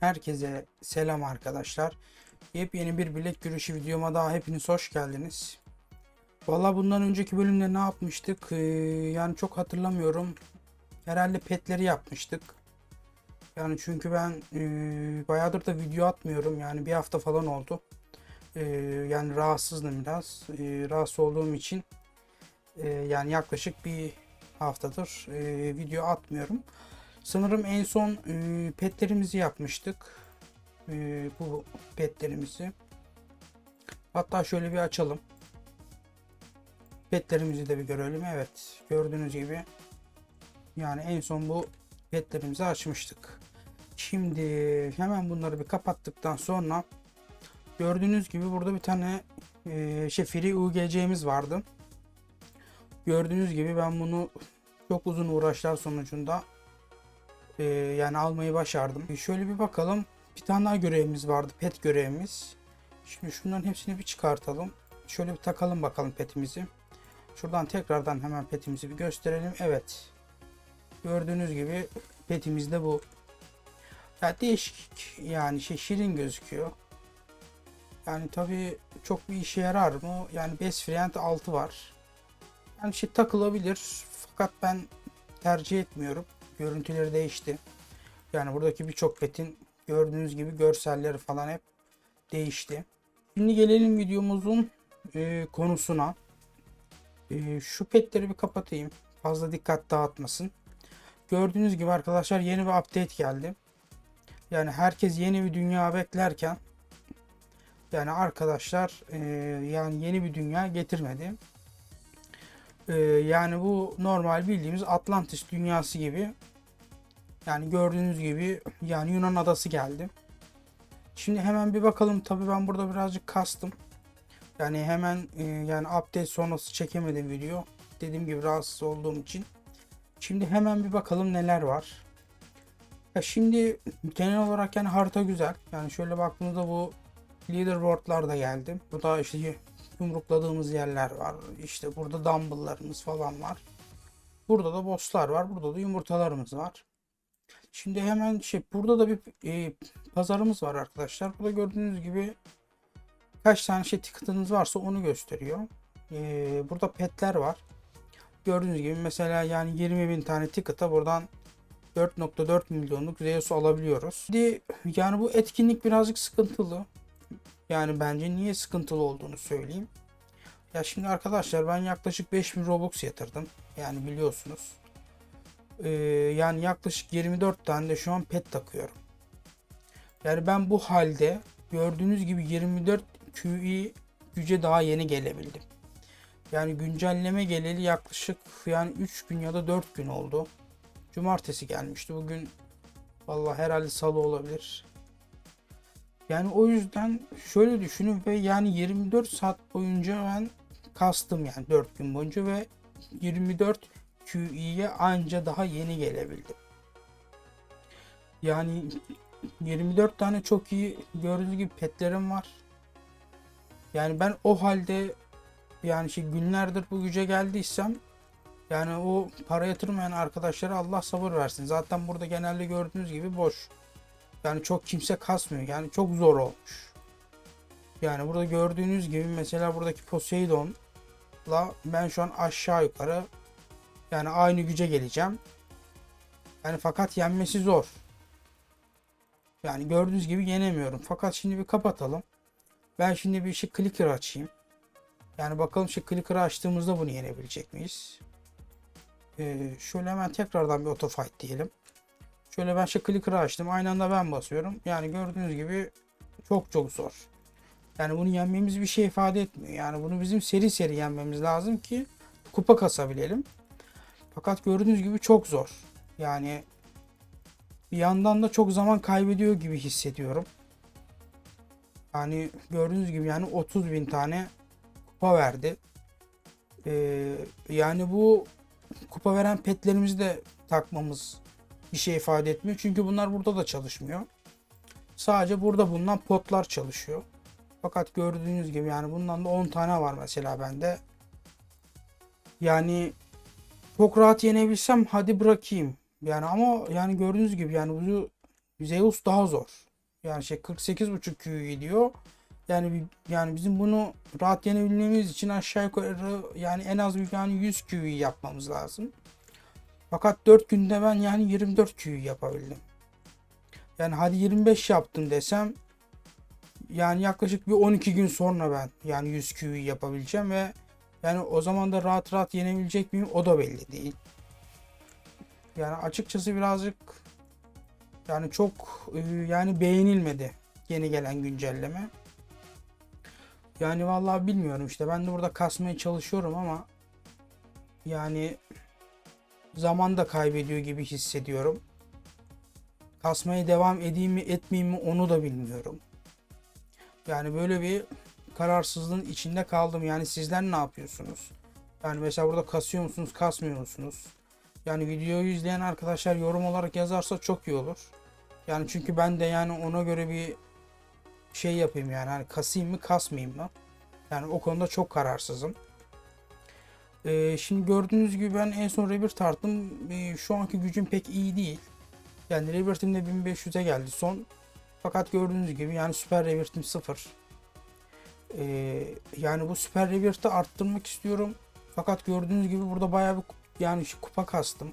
Herkese selam arkadaşlar. Yepyeni bir bilek güreşi videoma daha hepiniz hoş geldiniz. Valla bundan önceki bölümde ne yapmıştık? Ee, yani çok hatırlamıyorum. Herhalde petleri yapmıştık. Yani çünkü ben e, bayağıdır da video atmıyorum. Yani bir hafta falan oldu. Ee, yani rahatsızdım biraz. Ee, rahatsız olduğum için e, yani yaklaşık bir haftadır e, video atmıyorum. Sanırım en son e, petlerimizi yapmıştık. E, bu petlerimizi. Hatta şöyle bir açalım. Petlerimizi de bir görelim. Evet. Gördüğünüz gibi yani en son bu petlerimizi açmıştık. Şimdi hemen bunları bir kapattıktan sonra gördüğünüz gibi burada bir tane e, şey free UGC'miz vardı. Gördüğünüz gibi ben bunu çok uzun uğraşlar sonucunda ee, yani almayı başardım. E, Şöyle bir bakalım. Bir tane daha görevimiz vardı. Pet görevimiz. Şimdi şunların hepsini bir çıkartalım. Şöyle bir takalım bakalım petimizi. Şuradan tekrardan hemen petimizi bir gösterelim. Evet. Gördüğünüz gibi petimiz de bu. Ya değişik yani şey şirin gözüküyor. Yani tabi çok bir işe yarar mı? Yani Best Friend 6 var. Yani şey takılabilir. Fakat ben tercih etmiyorum görüntüleri değişti. Yani buradaki birçok petin gördüğünüz gibi görselleri falan hep değişti. Şimdi gelelim videomuzun e, konusuna. E, şu petleri bir kapatayım. Fazla dikkat dağıtmasın. Gördüğünüz gibi arkadaşlar yeni bir update geldi. Yani herkes yeni bir dünya beklerken yani arkadaşlar e, yani yeni bir dünya getirmedi. E, yani bu normal bildiğimiz Atlantis dünyası gibi yani gördüğünüz gibi yani Yunan adası geldi. Şimdi hemen bir bakalım. Tabi ben burada birazcık kastım. Yani hemen e, yani update sonrası çekemedim video. Dediğim gibi rahatsız olduğum için. Şimdi hemen bir bakalım neler var. Ya şimdi genel olarak yani harita güzel. Yani şöyle baktığımızda bu leaderboardlar da geldi. Bu da işte yumrukladığımız yerler var. İşte burada dumbbell'larımız falan var. Burada da bosslar var. Burada da yumurtalarımız var. Şimdi hemen şey burada da bir e, pazarımız var arkadaşlar. Burada gördüğünüz gibi kaç tane şey ticket'ınız varsa onu gösteriyor. E, burada petler var. Gördüğünüz gibi mesela yani 20 bin tane ticket'a buradan 4.4 milyonluk Zeus alabiliyoruz. Yani bu etkinlik birazcık sıkıntılı. Yani bence niye sıkıntılı olduğunu söyleyeyim. Ya şimdi arkadaşlar ben yaklaşık 5000 Robux yatırdım. Yani biliyorsunuz. Ee, yani yaklaşık 24 tane de şu an pet takıyorum. Yani ben bu halde gördüğünüz gibi 24 QI güce daha yeni gelebildim. Yani güncelleme geleli yaklaşık yani 3 gün ya da 4 gün oldu. Cumartesi gelmişti. Bugün vallahi herhalde salı olabilir. Yani o yüzden şöyle düşünün ve yani 24 saat boyunca ben kastım yani 4 gün boyunca ve 24 QE'ye anca daha yeni gelebildim. Yani 24 tane çok iyi gördüğünüz gibi petlerim var. Yani ben o halde yani şey günlerdir bu güce geldiysem yani o para yatırmayan arkadaşlara Allah sabır versin. Zaten burada genelde gördüğünüz gibi boş. Yani çok kimse kasmıyor. Yani çok zor olmuş. Yani burada gördüğünüz gibi mesela buradaki Poseidon'la ben şu an aşağı yukarı yani aynı güce geleceğim. Yani fakat yenmesi zor. Yani gördüğünüz gibi yenemiyorum. Fakat şimdi bir kapatalım. Ben şimdi bir şey clicker açayım. Yani bakalım şu clicker'ı açtığımızda bunu yenebilecek miyiz? Ee, şöyle hemen tekrardan bir auto fight diyelim. Şöyle ben şu clicker'ı açtım. Aynı anda ben basıyorum. Yani gördüğünüz gibi çok çok zor. Yani bunu yenmemiz bir şey ifade etmiyor. Yani bunu bizim seri seri yenmemiz lazım ki kupa kasabilelim. Fakat gördüğünüz gibi çok zor. Yani bir yandan da çok zaman kaybediyor gibi hissediyorum. Yani gördüğünüz gibi yani 30 bin tane kupa verdi. Ee, yani bu kupa veren petlerimizi de takmamız bir şey ifade etmiyor. Çünkü bunlar burada da çalışmıyor. Sadece burada bulunan potlar çalışıyor. Fakat gördüğünüz gibi yani bundan da 10 tane var mesela bende. Yani çok rahat yenebilsem hadi bırakayım. Yani ama yani gördüğünüz gibi yani bu Zeus daha zor. Yani şey 48.5 QE gidiyor. Yani yani bizim bunu rahat yenebilmemiz için aşağı yukarı yani en az bir yani 100 QE yapmamız lazım. Fakat 4 günde ben yani 24 QE yapabildim. Yani hadi 25 yaptım desem yani yaklaşık bir 12 gün sonra ben yani 100 QE yapabileceğim ve yani o zaman da rahat rahat yenebilecek miyim o da belli değil. Yani açıkçası birazcık yani çok e, yani beğenilmedi yeni gelen güncelleme. Yani vallahi bilmiyorum işte ben de burada kasmaya çalışıyorum ama yani zaman da kaybediyor gibi hissediyorum. Kasmaya devam edeyim mi etmeyeyim mi onu da bilmiyorum. Yani böyle bir kararsızlığın içinde kaldım. Yani sizler ne yapıyorsunuz? Yani mesela burada kasıyor musunuz, kasmıyor musunuz? Yani videoyu izleyen arkadaşlar yorum olarak yazarsa çok iyi olur. Yani çünkü ben de yani ona göre bir şey yapayım yani hani kasayım mı kasmayayım mı? Yani o konuda çok kararsızım. Ee, şimdi gördüğünüz gibi ben en son Rebirth tarttım. Ee, şu anki gücüm pek iyi değil. Yani Rebirth'im de 1500'e geldi son. Fakat gördüğünüz gibi yani Süper Rebirth'im 0. Ee, yani bu Süper Rebirth'ı arttırmak istiyorum. Fakat gördüğünüz gibi burada bayağı bir yani kupa kastım.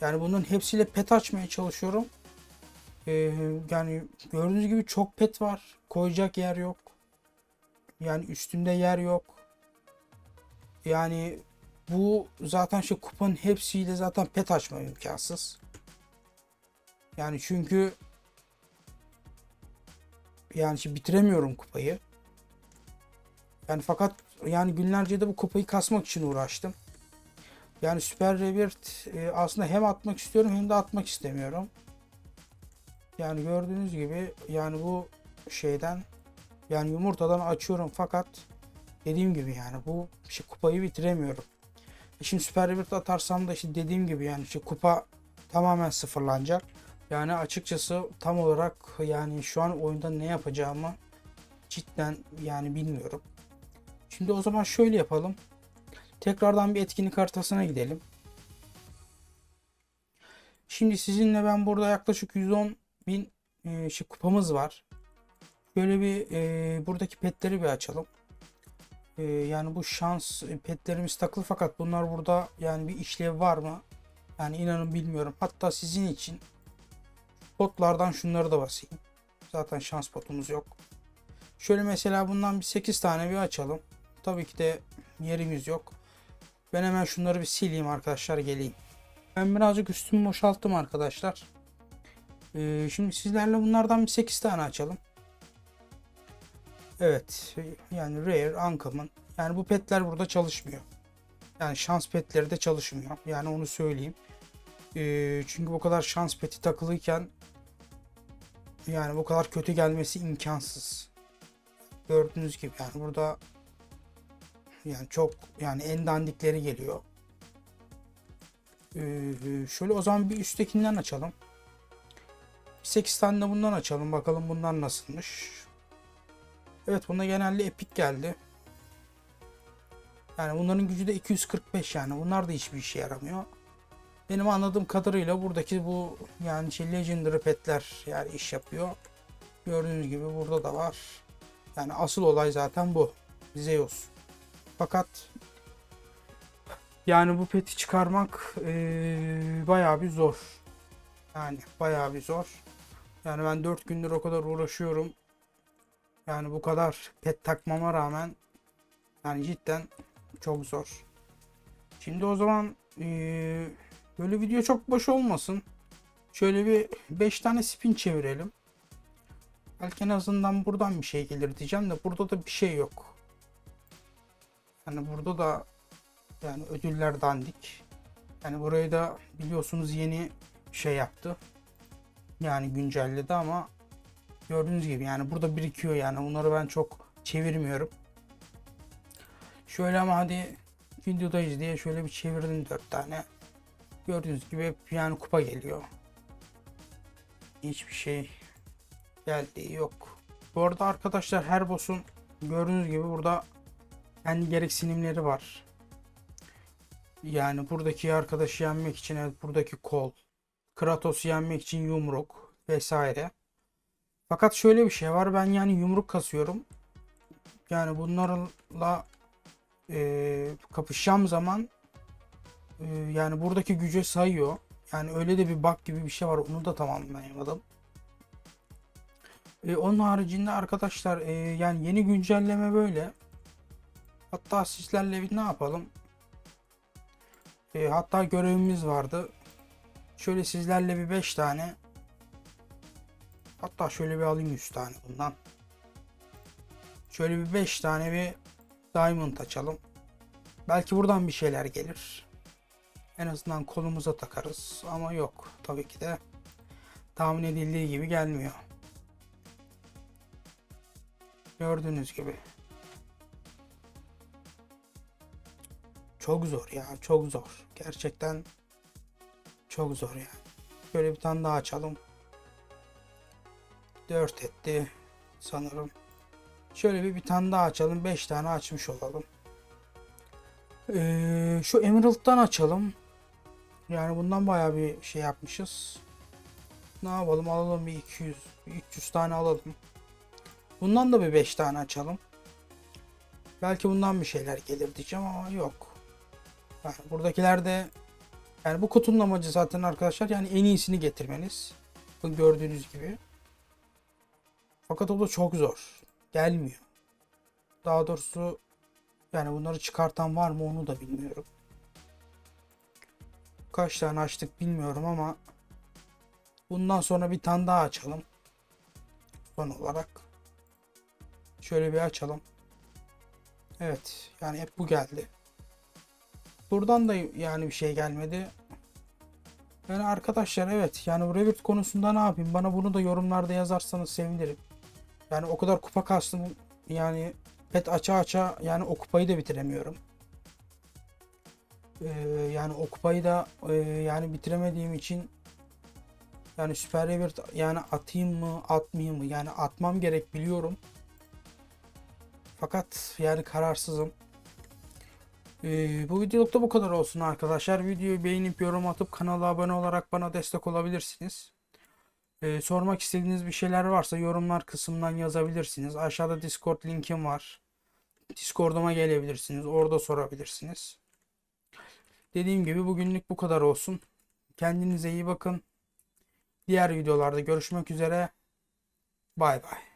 Yani bunun hepsiyle pet açmaya çalışıyorum. Ee, yani gördüğünüz gibi çok pet var. Koyacak yer yok. Yani üstünde yer yok. Yani bu zaten şu kupanın hepsiyle zaten pet açma imkansız. Yani çünkü yani şimdi bitiremiyorum kupayı. Yani fakat yani günlerce de bu kupayı kasmak için uğraştım. Yani Süper Rebirth e, aslında hem atmak istiyorum hem de atmak istemiyorum. Yani gördüğünüz gibi yani bu şeyden yani yumurtadan açıyorum fakat dediğim gibi yani bu şey kupayı bitiremiyorum. E Şimdi Süper Rebirth atarsam da işte dediğim gibi yani işte kupa tamamen sıfırlanacak. Yani açıkçası tam olarak yani şu an oyunda ne yapacağımı cidden yani bilmiyorum. Şimdi o zaman şöyle yapalım. Tekrardan bir etkinlik haritasına gidelim. Şimdi sizinle ben burada yaklaşık 110 bin e, şey, kupamız var. Şöyle bir e, buradaki petleri bir açalım. E, yani bu şans e, petlerimiz takılı fakat bunlar burada yani bir işlev var mı? Yani inanın bilmiyorum. Hatta sizin için potlardan şunları da basayım. Zaten şans potumuz yok. Şöyle mesela bundan bir 8 tane bir açalım. Tabii ki de yerimiz yok. Ben hemen şunları bir sileyim arkadaşlar geleyim. Ben birazcık üstümü boşalttım arkadaşlar. Ee, şimdi sizlerle bunlardan bir 8 tane açalım. Evet. Yani rare, uncommon. Yani bu petler burada çalışmıyor. Yani şans petleri de çalışmıyor. Yani onu söyleyeyim. Ee, çünkü bu kadar şans peti takılıyken yani bu kadar kötü gelmesi imkansız. Gördüğünüz gibi yani burada yani çok yani en dandikleri geliyor. Ee, şöyle o zaman bir üsttekinden açalım. 8 tane de bundan açalım. Bakalım bundan nasılmış. Evet bunda genelde epik geldi. Yani bunların gücü de 245 yani. Bunlar da hiçbir işe yaramıyor. Benim anladığım kadarıyla buradaki bu yani şey Legendary petler yani iş yapıyor. Gördüğünüz gibi burada da var. Yani asıl olay zaten bu. Zeus. Fakat yani bu peti çıkarmak eee bayağı bir zor. Yani bayağı bir zor. Yani ben 4 gündür o kadar uğraşıyorum. Yani bu kadar pet takmama rağmen yani cidden çok zor. Şimdi o zaman böyle video çok boş olmasın. Şöyle bir 5 tane spin çevirelim. Belki en azından buradan bir şey gelir diyeceğim de burada da bir şey yok. Yani burada da yani ödüller dandik. Yani burayı da biliyorsunuz yeni şey yaptı. Yani güncelledi ama gördüğünüz gibi yani burada birikiyor yani bunları ben çok çevirmiyorum. Şöyle ama hadi videodayız diye şöyle bir çevirdim 4 tane. Gördüğünüz gibi hep yani kupa geliyor. Hiçbir şey geldiği yok. Bu arada arkadaşlar her boss'un gördüğünüz gibi burada kendi gereksinimleri var. Yani buradaki arkadaşı yenmek için evet buradaki kol, Kratos'u yenmek için yumruk vesaire. Fakat şöyle bir şey var. Ben yani yumruk kasıyorum. Yani bunlarla e, kapışacağım zaman e, yani buradaki güce sayıyor. Yani öyle de bir bug gibi bir şey var. Onu da tamamlayamadım. E, onun haricinde arkadaşlar e, yani yeni güncelleme böyle. Hatta sizlerle bir ne yapalım? E, hatta görevimiz vardı. Şöyle sizlerle bir 5 tane hatta şöyle bir alayım 100 tane bundan. Şöyle bir 5 tane bir diamond açalım. Belki buradan bir şeyler gelir. En azından kolumuza takarız ama yok tabii ki de tahmin edildiği gibi gelmiyor. Gördüğünüz gibi. Çok zor ya, çok zor. Gerçekten çok zor yani. Böyle bir tane daha açalım. 4 etti sanırım. Şöyle bir, bir tane daha açalım. 5 tane açmış olalım. Ee, şu Emerald'dan açalım. Yani bundan bayağı bir şey yapmışız. Ne yapalım alalım bir 200 bir 300 tane alalım. Bundan da bir 5 tane açalım. Belki bundan bir şeyler gelir diyeceğim ama yok. Yani buradakiler de yani bu kutunun amacı zaten arkadaşlar yani en iyisini getirmeniz. Gördüğünüz gibi. Fakat o da çok zor. Gelmiyor. Daha doğrusu yani bunları çıkartan var mı onu da bilmiyorum. Kaç tane açtık bilmiyorum ama bundan sonra bir tane daha açalım. Son olarak. Şöyle bir açalım. Evet yani hep bu geldi. Buradan da yani bir şey gelmedi. Yani arkadaşlar evet yani Revit konusunda ne yapayım? Bana bunu da yorumlarda yazarsanız sevinirim. Yani o kadar kupa kastım yani pet aça aça yani o kupayı da bitiremiyorum. Ee, yani o kupayı da e, yani bitiremediğim için yani Süper Revit yani atayım mı atmayayım mı yani atmam gerek biliyorum. Fakat yani kararsızım. Ee, bu videolukta bu kadar olsun arkadaşlar. Videoyu beğenip yorum atıp kanala abone olarak bana destek olabilirsiniz. Ee, sormak istediğiniz bir şeyler varsa yorumlar kısmından yazabilirsiniz. Aşağıda Discord linkim var. Discord'uma gelebilirsiniz. Orada sorabilirsiniz. Dediğim gibi bugünlük bu kadar olsun. Kendinize iyi bakın. Diğer videolarda görüşmek üzere. Bay bay.